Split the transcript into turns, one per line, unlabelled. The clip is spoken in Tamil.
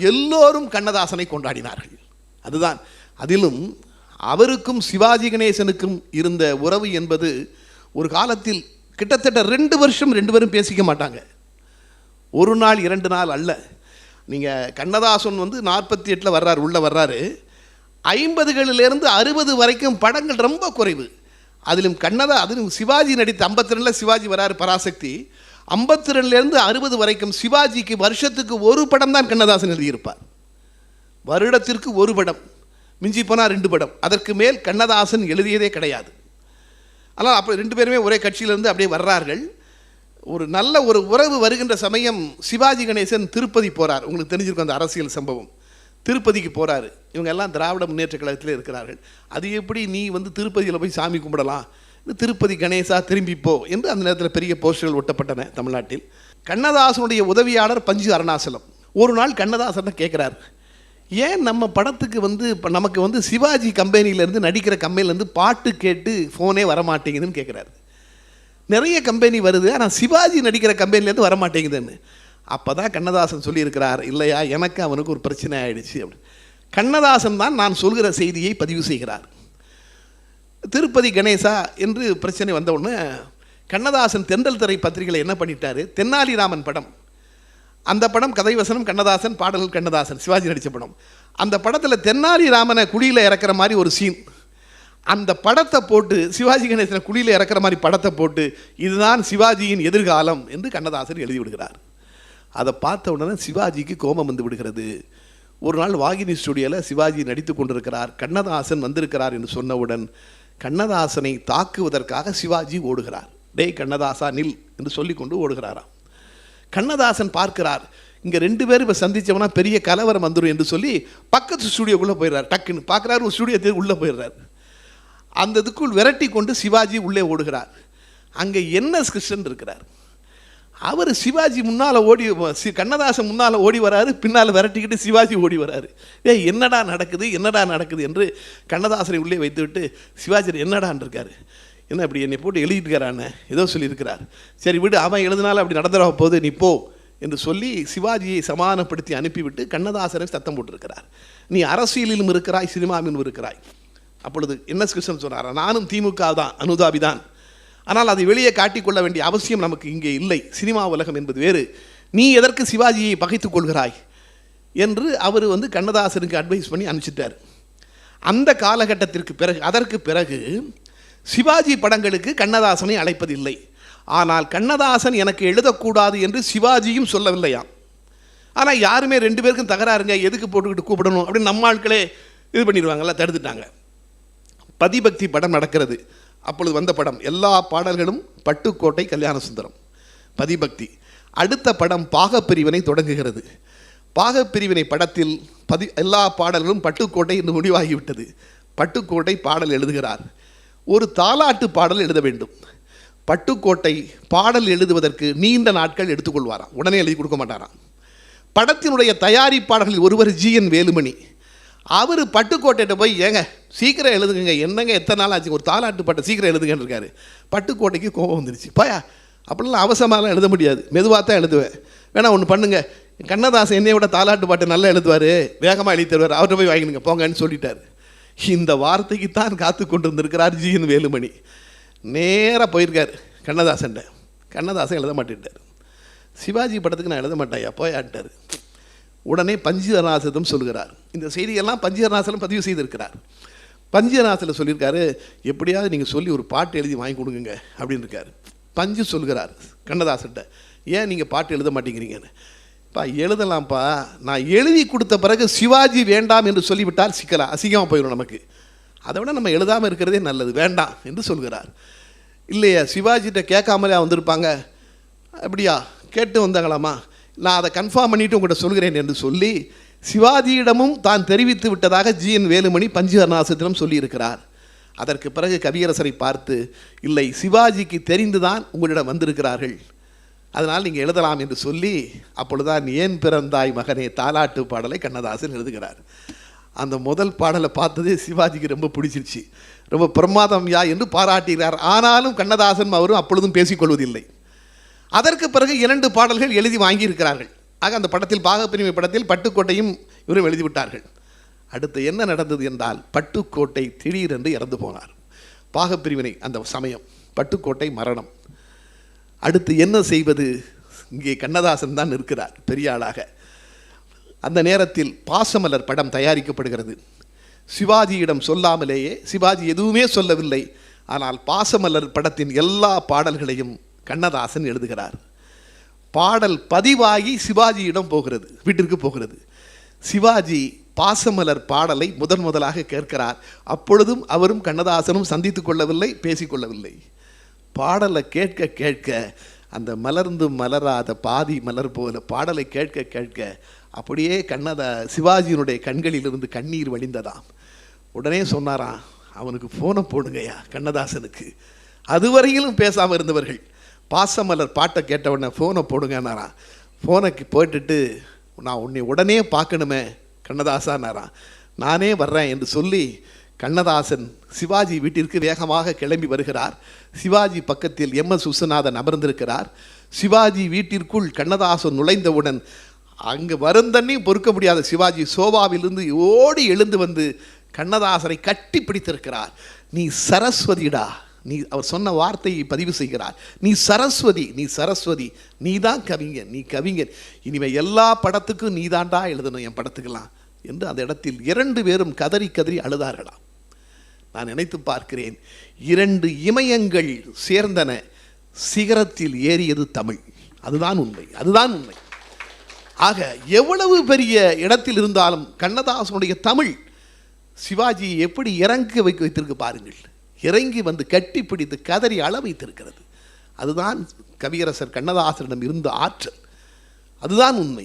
எல்லோரும் கண்ணதாசனை கொண்டாடினார்கள். அதுதான். அதிலும் அவருக்கும் சிவாஜி கணேசனுக்கும் இருந்த உறவு என்பது ஒரு காலத்தில் கிட்டத்தட்ட ரெண்டு வருஷம் ரெண்டு பேரும் பேசிக்க மாட்டாங்க. ஒரு நாள் இரண்டு நாள் அல்ல. நீங்கள் கண்ணதாசன் வந்து நாற்பத்தி எட்டில் வர்றாரு உள்ளே வர்றாரு. ஐம்பதுகளிலிருந்து அறுபது வரைக்கும் படங்கள் ரொம்ப குறைவு. அதிலும் கண்ணதா அதிலும் சிவாஜி நடித்த ஐம்பத்தி ரெண்டில் சிவாஜி வராரு பராசக்தி. ஐம்பத்தி ரெண்டுலேருந்து அறுபது வரைக்கும் சிவாஜிக்கு வருஷத்துக்கு ஒரு படம் தான் கண்ணதாசன் எழுதியிருப்பார். வருடத்திற்கு ஒரு படம். மிஞ்சி போனால் ரெண்டு படம். அதற்கு மேல் கண்ணதாசன் எழுதியதே கிடையாது. ஆனால் அப்போ ரெண்டு பேருமே ஒரே கட்சியிலேருந்து அப்படியே வர்றார்கள். ஒரு நல்ல ஒரு உறவு வருகின்ற சமயம் சிவாஜி கணேசன் திருப்பதி போகிறார் உங்களுக்கு தெரிஞ்சிருக்கும் அந்த அரசியல் சம்பவம். திருப்பதிக்கு போகிறாரு இவங்க எல்லாம் திராவிட முன்னேற்ற கழகத்தில் இருக்கிறார்கள். அது எப்படி நீ வந்து திருப்பதியில் போய் சாமி கும்பிடலாம்? இந்த திருப்பதி கணேசா திரும்பிப்போ என்று அந்த நேரத்தில் பெரிய போஸ்டர்கள் ஒட்டப்பட்டன தமிழ்நாட்டில். கண்ணதாசனுடைய உதவியாளர் பஞ்சு அருணாசலம். ஒரு நாள் கண்ணதாசன் கேட்குறாரு ஏன் நம்ம படத்துக்கு வந்து இப்போ நமக்கு வந்து சிவாஜி கம்பெனிலேருந்து நடிக்கிற கம்பெனிலேருந்து பாட்டு கேட்டு ஃபோனே வரமாட்டேங்குதுன்னு கேட்குறாரு நிறைய கம்பெனி வருது ஆனால் சிவாஜி நடிக்கிற கம்பெனிலேருந்து வரமாட்டேங்குதுன்னு. அப்போ தான் கண்ணதாசன் சொல்லியிருக்கிறார் இல்லையா எனக்கு அவனுக்கு ஒரு பிரச்சனை ஆயிடுச்சு. அப்படி. கண்ணதாசன் தான் நான் சொல்கிற செய்தியை பதிவு செய்கிறார். திருப்பதி கணேசா என்று பிரச்சனை வந்த உடனே கண்ணதாசன் தென்றல் திரை பத்திரிகையில் என்ன பண்ணிட்டாரு? தென்னாலிராமன் படம். அந்த படம் கதைவசனம் கண்ணதாசன் பாடல்கள் கண்ணதாசன் சிவாஜி நடித்த படம். அந்த படத்தில் தென்னாலிராமனை குழியில் இறக்குற மாதிரி ஒரு சீன் அந்த படத்தை போட்டு சிவாஜி கணேசனை குழியில் இறக்குற மாதிரி படத்தை போட்டு இதுதான் சிவாஜியின் எதிர்காலம் என்று கண்ணதாசன் எழுதி விடுகிறார். அதை பார்த்த உடனே சிவாஜிக்கு கோபம் வந்து விடுகிறது. ஒரு நாள் வாகினி ஸ்டுடியோவில் சிவாஜி நடித்து கொண்டிருக்கிறார் கண்ணதாசன் வந்திருக்கிறார் என்று சொன்னவுடன் கண்ணதாசனை தாக்குவதற்காக சிவாஜி ஓடுகிறார். டேய் கண்ணதாசா நில் என்று சொல்லிக்கொண்டு ஓடுகிறாராம். கண்ணதாசன் பார்க்கிறார் இங்கே ரெண்டு பேரும் இப்போ சந்திச்சோம்னா பெரிய கலவரம் வந்துடும் என்று சொல்லி பக்கத்து ஸ்டுடியோக்குள்ளே போயிடுறார். டக்குன்னு பார்க்குறாரு ஒரு ஸ்டுடியோ உள்ளே போயிடுறார். அந்த இதுக்குள் விரட்டி கொண்டு சிவாஜி உள்ளே ஓடுகிறார். அங்கே என்எஸ் கிருஷ்ணன் இருக்கிறார். அவர் சிவாஜி முன்னால் ஓடி சி கண்ணதாசன் முன்னால் ஓடி வராரு பின்னால் விரட்டிக்கிட்டு சிவாஜி ஓடி வராரு. ஏய் என்னடா நடக்குது என்னடா நடக்குது என்று கண்ணதாசனை உள்ளே வைத்துவிட்டு சிவாஜி என்னடான் இருக்காரு என்ன இப்படி என்னை போட்டு எழுதிட்டுக்கிறான்னு ஏதோ சொல்லியிருக்கிறார். சரி விடு அவன் எழுதினாலும் அப்படி நடந்துட போகுது நீ போ என்று சொல்லி சிவாஜியை சமாதானப்படுத்தி அனுப்பிவிட்டு கண்ணதாசனை சத்தம் போட்டிருக்கிறார். நீ அரசியலிலும் இருக்கிறாய் சினிமாவிலும் இருக்கிறாய். அப்பொழுது என்எஸ் கிருஷ்ணன் சொன்னார்? நானும் திமுக தான் அனுதாபி தான் ஆனால் அதை வெளியே காட்டிக்கொள்ள வேண்டிய அவசியம் நமக்கு இங்கே இல்லை. சினிமா உலகம் என்பது வேறு. நீ எதற்கு சிவாஜியை பகைத்து கொள்கிறாய்? என்று அவர் வந்து கண்ணதாசனுக்கு அட்வைஸ் பண்ணி அனுப்பிச்சிட்டார். அந்த காலகட்டத்திற்கு பிறகு அதற்கு பிறகு சிவாஜி படங்களுக்கு கண்ணதாசனை அழைப்பதில்லை. ஆனால் கண்ணதாசன் எனக்கு எழுதக்கூடாது என்று சிவாஜியும் சொல்லவில்லையாம். ஆனால் யாருமே ரெண்டு பேருக்கும் தகராறுங்க எதுக்கு போட்டுக்கிட்டு கூப்பிடணும் அப்படின்னு நம்ம ஆட்களே இது பண்ணிடுவாங்கல்ல தடுத்துட்டாங்க. பதிபக்தி படம் நடக்கிறது. அப்பொழுது வந்த படம் எல்லா பாடல்களும் பட்டுக்கோட்டை கல்யாண சுந்தரம் பதிபக்தி. அடுத்த படம் பாகப்பிரிவினை தொடங்குகிறது. பாகப்பிரிவினை படத்தில் பதி எல்லா பாடல்களும் பட்டுக்கோட்டை என்று முடிவாகிவிட்டது. பட்டுக்கோட்டை பாடல் எழுதுகிறார். ஒரு தாலாட்டு பாடல் எழுத வேண்டும். பட்டுக்கோட்டை பாடல் எழுதுவதற்கு நீண்ட நாட்கள் எடுத்துக்கொள்வாராம். உடனே எழுதி கொடுக்க மாட்டாராம். படத்தினுடைய தயாரிப்பாளர்களில் ஒருவர் ஜி என் வேலுமணி. அவர் பட்டுக்கோட்டையிட்ட போய் ஏங்க சீக்கிரம் எழுதுங்க. என்னங்க எத்தனை நாள் ஆச்சு? ஒரு தாலாட்டு பட்டை சீக்கிரம் எழுதுங்கன்னு இருக்காரு பட்டுக்கோட்டைக்கு கோபம் வந்துருச்சு. பாயா அப்படிலாம் அவசரமாலாம் எழுத முடியாது. மெதுவாக தான் எழுதுவேன். வேணா ஒன்று பண்ணுங்க. கண்ணதாசன் என்னைய விட தாலாட்டு பாட்டு நல்லா எழுதுவார். வேகமாக எழுதி தருவார். அவர்கிட்ட போய் வாங்கினுங்க போங்கன்னு சொல்லிட்டார். இந்த வார்த்தைக்கு தான் காத்து கொண்டு வந்திருக்கிறார் ஜிஎன் வேலுமணி. நேராக போயிருக்கார் கண்ணதாசன்ட்ட கண்ணதாசன் எழுத மாட்டேன்ட்டார். சிவாஜி படத்துக்கு நான் எழுத மாட்டேன் போயாட்டார் உடனே பஞ்சரநாசதம் சொல்கிறார் இந்த செய்தியெல்லாம் பஞ்சரநாசலம் பதிவு செய்திருக்கிறார். பஞ்சநாசில் சொல்லியிருக்காரு எப்படியாவது நீங்கள் சொல்லி ஒரு பாட்டு எழுதி வாங்கி கொடுங்க அப்படின்னு இருக்காரு. பஞ்சு சொல்கிறார் கண்ணதாசன்ட்ட ஏன் நீங்கள் பாட்டு எழுத மாட்டேங்கிறீங்கன்னு? பா எழுதலாம்ப்பா. நான் எழுதி கொடுத்த பிறகு சிவாஜி வேண்டாம் என்று சொல்லிவிட்டால் சிக்கலாம் அசிங்கமாக போயிடும் நமக்கு. அதை விட நம்ம எழுதாமல் இருக்கிறதே நல்லது வேண்டாம் என்று சொல்கிறார் இல்லையா சிவாஜிகிட்ட கேட்காமலே வந்திருப்பாங்க. அப்படியா? கேட்டு வந்தாங்களாமா நான் அதை கன்ஃபார்ம் பண்ணிவிட்டு உங்கள்கிட்ட சொல்கிறேன் என்று சொல்லி சிவாஜியிடமும் தான் தெரிவித்து விட்டதாக ஜி என் வேலுமணி பஞ்சகர்ணாசத்திடம் சொல்லியிருக்கிறார். அதற்கு பிறகு கவியரசரை பார்த்து இல்லை சிவாஜிக்கு தெரிந்துதான் உங்களிடம் வந்திருக்கிறார்கள். அதனால் நீங்கள் எழுதலாம் என்று சொல்லி அப்பொழுதுதான் ஏன் பிறந்தாய் மகனே தாலாட்டு பாடலை கண்ணதாசன் எழுதுகிறார். அந்த முதல் பாடலை பார்த்ததே சிவாஜிக்கு ரொம்ப பிடிச்சிருச்சு. ரொம்ப பிரமாதம் யா என்று பாராட்டுகிறார் ஆனாலும் கண்ணதாசன் அவரும் அப்பொழுதும் பேசிக்கொள்வதில்லை. அதற்கு பிறகு இரண்டு பாடல்கள் எழுதி வாங்கியிருக்கிறார்கள். ஆக அந்த படத்தில் பாகப்பிரிமை படத்தில் பட்டுக்கோட்டையும் இவரும் எழுதிவிட்டார்கள். அடுத்து என்ன நடந்தது என்றால் பட்டுக்கோட்டை திடீரென்று இறந்து போனார். பாகப்பிரிவினை அந்த சமயம். பட்டுக்கோட்டை மரணம். அடுத்து என்ன செய்வது? இங்கே கண்ணதாசன் தான் இருக்கிறார் பெரிய ஆளாக. அந்த நேரத்தில் பாசமலர் படம் தயாரிக்கப்படுகிறது. சிவாஜியிடம் சொல்லாமலேயே சிவாஜி எதுவுமே சொல்லவில்லை. ஆனால் பாசமலர் படத்தின் எல்லா பாடல்களையும் கண்ணதாசன் எழுதுகிறார். பாடல் பதிவாகி சிவாஜியிடம் போகிறது வீட்டிற்கு போகிறது. சிவாஜி பாசமலர் பாடலை முதன் முதலாக கேட்கிறார். அப்பொழுதும் அவரும் கண்ணதாசனும் சந்தித்துக் கொள்ளவில்லை பேசிக்கொள்ளவில்லை பாடலை கேட்க கேட்க அந்த மலர்ந்து மலராத பாதி மலர் போல பாடலை கேட்க கேட்க அப்படியே கண்ணதா சிவாஜியினுடைய கண்களிலிருந்து கண்ணீர் வழிந்ததாம். உடனே சொன்னாராம் அவனுக்கு ஃபோனை போடுங்கய்யா கண்ணதாசனுக்கு. அதுவரையிலும் பேசாமல் இருந்தவர்கள். பாசமலர் பாட்டை கேட்ட உடனே ஃபோனை போடுங்கன்னாரான் ஃபோனுக்கு போட்டுட்டு நான் உன்னை உடனே பார்க்கணுமே கண்ணதாசான்னாரான் நானே வர்றேன் என்று சொல்லி கண்ணதாசன் சிவாஜி வீட்டிற்கு வேகமாக கிளம்பி வருகிறார். சிவாஜி பக்கத்தில் எம். எஸ். விஸ்வநாதன் அமர்ந்திருக்கிறார். சிவாஜி வீட்டிற்குள் கண்ணதாசன் நுழைந்தவுடன் அங்கு வருந்தன்னையும் பொறுக்க முடியாத சிவாஜி சோபாவிலிருந்து ஓடி எழுந்து வந்து கண்ணதாசனை கட்டி பிடித்திருக்கிறார். நீ சரஸ்வதிடா நீ அவர் சொன்ன வார்த்தையை பதிவு செய்கிறார். நீ சரஸ்வதி நீ சரஸ்வதி நீ தான் கவிஞன் நீ கவிஞன். இனிமேல் எல்லா படத்துக்கும் நீ தாண்டா எழுதணும் என் படத்துக்கெல்லாம் என்று அந்த இடத்தில் இரண்டு பேரும் கதறி கதறி அழுதார்களாம். நான் நினைத்து பார்க்கிறேன் இரண்டு இமயங்கள் சேர்ந்தன சிகரத்தில் ஏறியது தமிழ். அதுதான் உண்மை அதுதான் உண்மை. ஆக எவ்வளவு பெரிய இடத்தில் இருந்தாலும் கண்ணதாசனுடைய தமிழ் சிவாஜியை எப்படி இறங்க வைக்க வைத்திருக்கு பாருங்கள். இறங்கி வந்து கட்டி பிடித்து கதறி அள வைத்திருக்கிறது அதுதான் கவியரசர் கண்ணதாசனிடம் இருந்த ஆற்றல். அதுதான் உண்மை.